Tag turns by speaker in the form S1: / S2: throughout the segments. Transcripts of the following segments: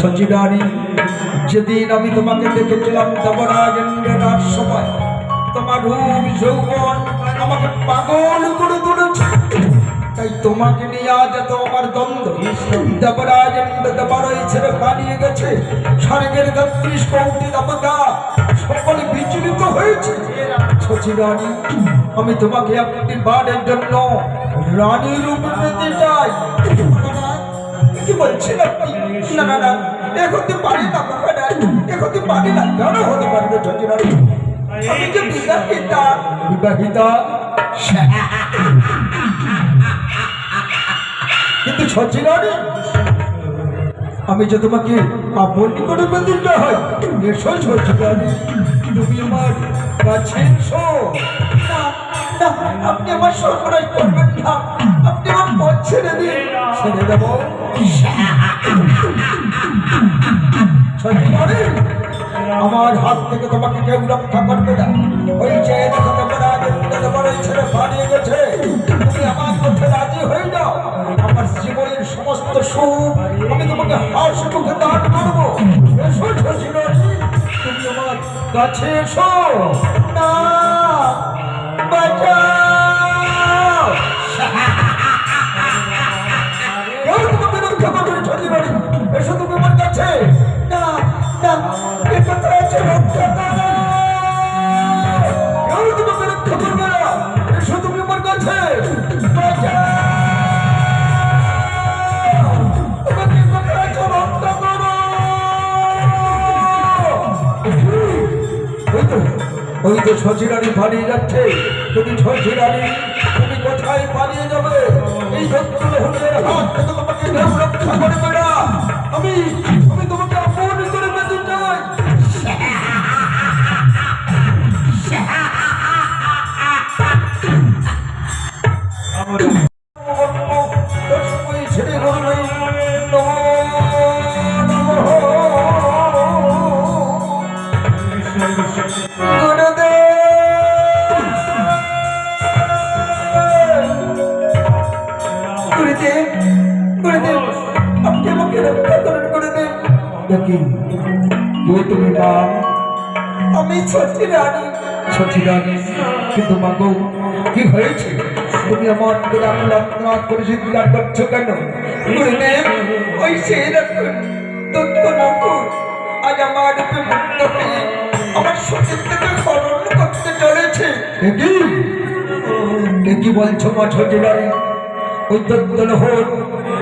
S1: সচিরানী যেদিন আমি তোমাকে দেখেছিলাম দেবরাজেন্দ্রের সময়। তোমার রূপ, যৌবন আমাকে পাগল করে তুলেছে। তাই তোমাকে নিয়ে আজ এত আমার দ্বন্দ্ব। দেবরাজেন্দ্র দেবরাই ছেড়ে পালিয়ে গেছে। স্বর্গের তেত্রিশ কৌটি দেবতা সকলে বিচলিত হয়েছে। সচিরানী আমি তোমাকে একটি বারের জন্য রানী রূপে পেতে চাই। কি বলছেন আপনি না না না এগোতে পারি না মহারাজ এগোতে পারি না কেন হতে পারবে আমি যে বিবাহিতা বিবাহিতা? কিন্তু সচিরানী আমি যে তোমাকে আপন করে বেঁধে হয় এসো তুমি আমার কাছে এসো। না, না, আপনি আমার সর্বনাশ করবেন না। আপনি আমার পথ ছেড়ে দিন। ছেড়ে দেবো। আমার হাত থেকে তোমাকে কেউ রক্ষা করবে না। ওই যে দেখো দেবরাজ বড় ছেড়ে পালিয়ে গেছে। তুমি আমার মধ্যে রাজি হয়ে যাও। আমার জীবনের সমস্ত সুখ আমি তোমাকে হাসি মুখে দান করব। এসো তুমি আমার কাছে এসো। না, বাঁচাও। ওই তো সচিরানি পালিয়ে যাচ্ছে। তুমি সচিরানি তুমি কোথায় পালিয়ে যাবে? এই তোমাকে আমি আমি তোমাকে চাই কিন্তু কি হয়েছে? তুমি আমার করছ কেন? ওই আমার মুক্ত হয়ে আমার করতে চলেছে। বলছো মা ছোটিলারি ওই দত্ত নহর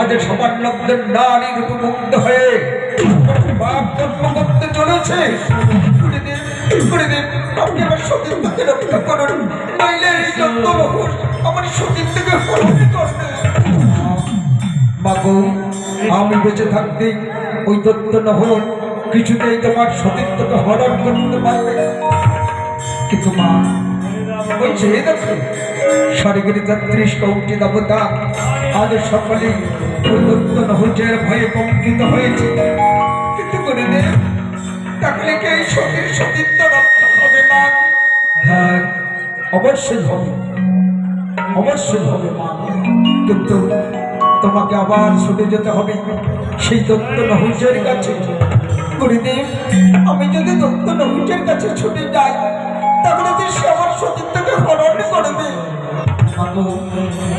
S1: আজ সবার লব্ধের নারী রূপে হয়ে বাপ করতে চলেছে। আপনি আমার এই আমি বেঁচে থাকতে ওই দত্ত নহর কিছুতেই তোমার সতীত্বকে হরণ করতে পারবে। কিন্তু মা, ওই যে দেখো স্বর্গের তেত্রিশ কৌটি দেবতা আজ সকলে দত্ত নহরের ভয়ে কম্পিত হয়েছে। কিন্তু করে নে তাহলে সতীর সতীত্ব রক্ষা হবে না হ্যাঁ অবশ্যই হবে। অবশ্যই হবে মা। কিন্তু তোমাকে আবার ছুটে যেতে হবে। সেই দত্ত নহুজের কাছে। গুরুদেব, আমি যদি দত্ত নহুজের কাছে ছুটে যাই, তাহলে তো সে আমার সতীত্বকে হরণ করবে।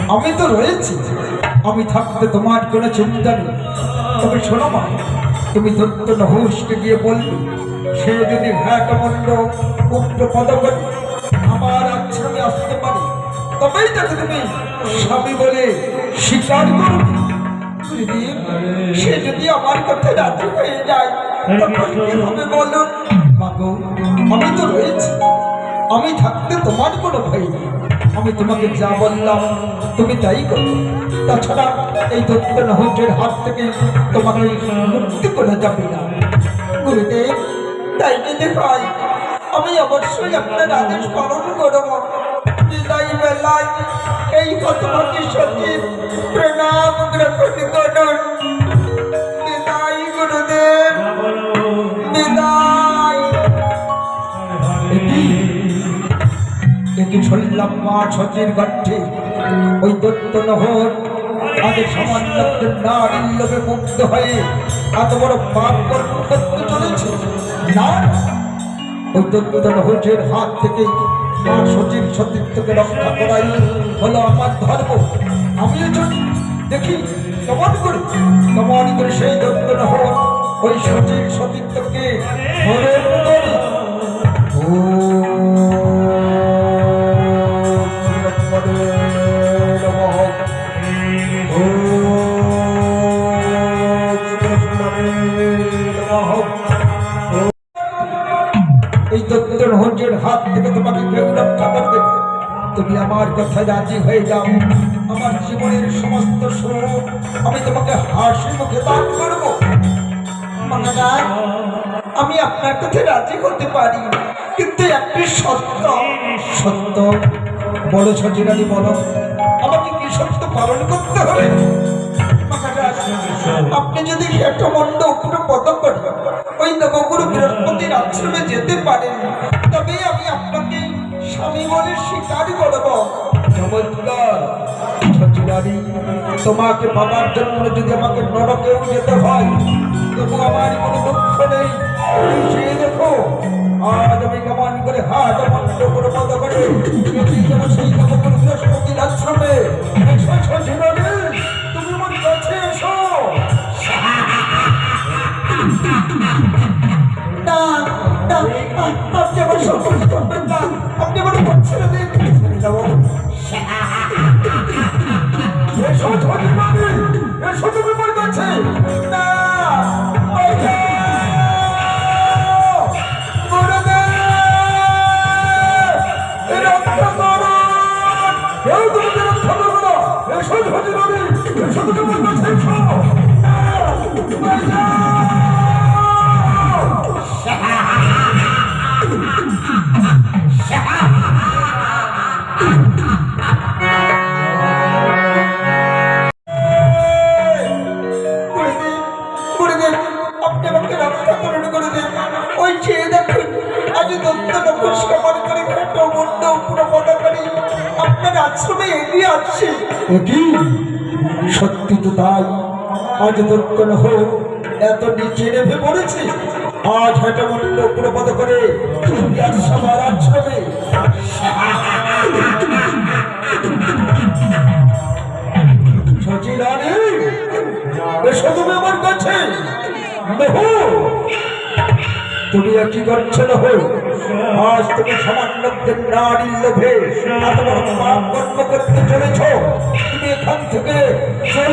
S1: আমি তো রয়েছি। আমি থাকতে তোমার কোনো চিন্তা নেই। তবে শোনো মা, তুমি দত্ত নহুষকে গিয়ে বলবে সে যদি ঘাটমণ্ড উক্ত পদক আমার আশ্রমে আসতে পারে, তবেই তাকে তুমি স্বামী বলে স্বীকার করবে। সে যদি আমার কথা রাজি হয়ে যায় আমি তো রয়েছি। আমি থাকতে তোমার কোনো ভয় নেই। আমি তোমাকে যা বললাম, তুমি তাই করো। তাছাড়া এই দত্ত নহরের হাত থেকে তোমাকে মুক্তি করে যাবে না। গুরুদেব তাই যদি হয় আমি অবশ্যই আপনার আদেশ পালন করব। বিদায় বেলায় এই হতভাগী সচিব প্রণাম গ্রহণ করুন। বিদায় গুরুদেব। বিদায়। মা সচির দত্ত নহর। আগে সামান্য নারীর লোভে মুগ্ধ হয়ে এত বড় পাপ করতে চলেছে। না ওই হোজের হাত থেকে সচিব সতীর্থকে রক্ষা করাই হলো আমার ধর্ম। আমিও যদি দেখি কেমন করে। কেমন করে সেই দত্তন হোজ ওই সচিব সতীর্থকে ধরে এই দত্তর হঞ্জের হাত থেকে তোমাকে কেউ রক্ষা করবে। তুমি আমার কথা রাজি হয়ে যাও। আমার জীবনের সমস্ত সুখ আমি তোমাকে হাসি মুখে দান করব। আমি আপনার কাছে রাজি হতে পারি। কিন্তু একটি সত্য সত্য। বড় সচিরানি বলো, আমাকে কি সত্য পালন করতে হবে? আপনি যদি হেটমন্ড উপরে পদ করে ওই বৃহস্পতির আশ্রমে যেতে পারেন। তবে আমি আপনাকে স্বামী বলে স্বীকার করব। সচিরানি তোমাকে পাবার জন্য যদি আমাকে নরকেও যেতে হয়, তবু আমার কোনো দুঃখ নেই। সে দেখো, আজ আমি কেমন করে হাত মন্ড করে পদ করে সেই বৃহস্পতির আশ্রমে না। আপনি আজ দত্ত হোক, এত নিচে নেমে পড়েছে। আজ হেঁটে মুন্ড পুরো পদ করে তুমি আমার কাছে। কি করছ নহু আজ তুমি সামান্য নারীর লোভে পাপ কর্ম করতে চলেছ। তুমি এখান থেকে চলে না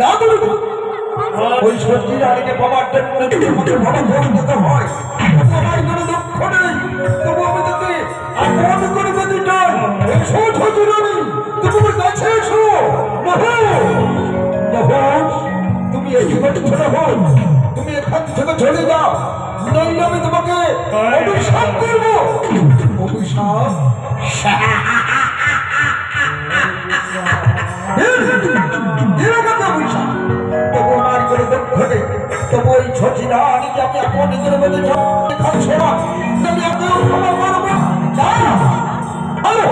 S1: না গুরু ওই সত্যি জন্য যদি আমাকে বড় দিতে হয় আমার কোনো দুঃখ নেই। তবু আমি তোকে আপন করে দিতে চাই এসো সত্যি রানী তুমি কাছে এসো। তুমি এই জীবন ছেড়ে হোক তুমি এখান থেকে চলে যাও। নইলে আমি তোমাকে অভিশাপ করব। অভিশাপ? ছোটিরা নিজেকে আপন করে বলে খাচ্ছে না তুমি আপন ক্ষমা করবে না আরে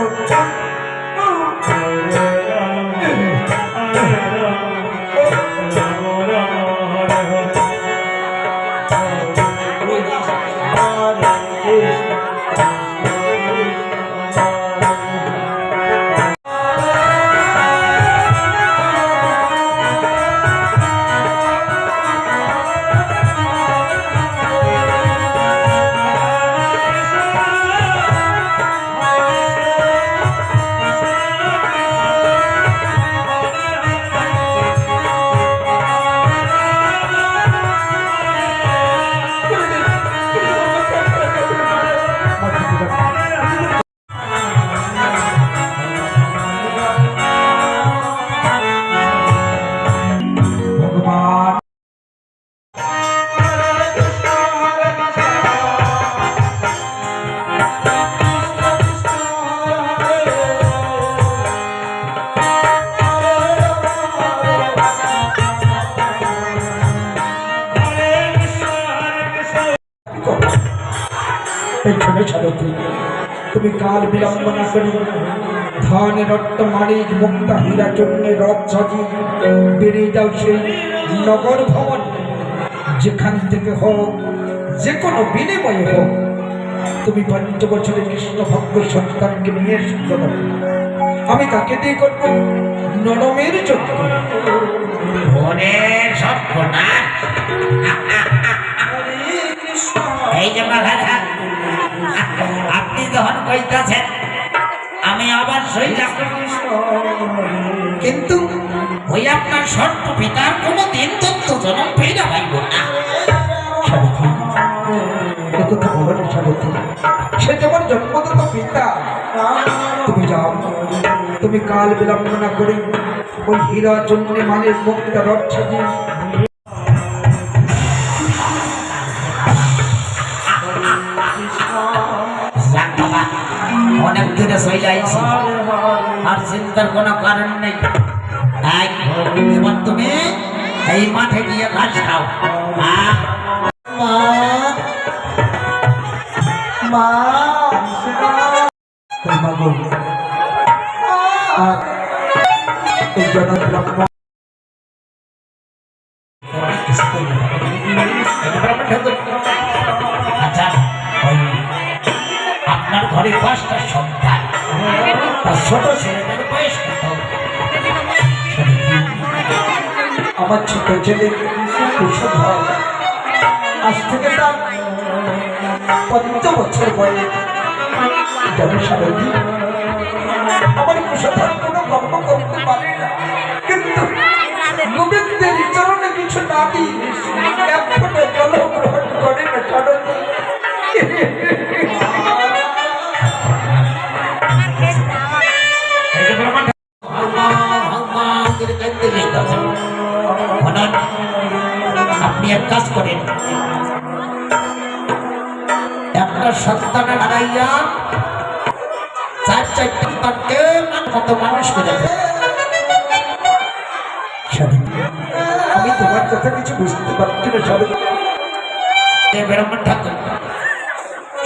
S1: Oh, তুমি কাল বিলম্ব না করি? ধনের অট্ট মানিক মুক্তা হীরা জন্য রথ সাজি বেরিয়ে যাও সেই নগর ভবন যেখান থেকে হোক যে কোনো বিনিময়ে হোক। তুমি পঞ্চ বছরের কৃষ্ণ ভক্ত সন্তানকে নিয়ে এসেছ আমি তাকে দিয়ে করব নরমের
S2: সর্বনাশ। এই যে আমি আবার সইলাম
S1: কিন্তু
S2: ওই আপনার সর্ব পিতার কোনো দিন তত্ত্ব জনম ফেরা পাইব না।
S1: সে তোমার জন্মগত পিতা। তুমি যাও। তুমি কাল বিলম্ব না করে ওই হীরা জন্য মানের মুক্তা রথ সাজিয়ে
S2: আইছি আর চিন্তার কোনো কারণ নেই। এবার তুমি এই মাঠে গিয়ে ঘাস খাও। মা। মা।
S1: হয়। আজ থেকে তার পঞ্চ বছর বয়স যেন আমার কুশল কোনো কর্ম এক
S2: কাজ করেন। একটা সন্তানে হারাইয়া চার চারটা সন্তানকে মতো মানুষ করে
S1: আমি তোমার কথা কিছু বুঝতে পারছি না
S2: এ ব্রাহ্মণ ঠাকুর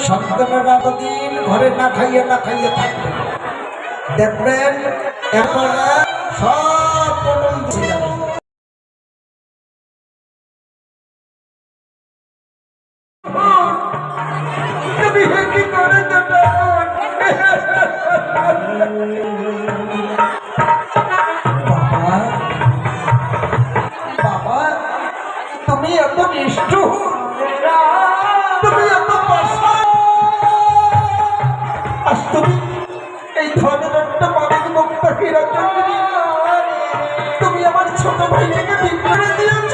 S1: সন্তানের এতদিন ঘরে না খাইয়ে না খাইয়ে থাকবে। দেখবেন এখন সব ছোট ভাইটাকে বিক্রি দিয়েছ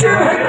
S1: সে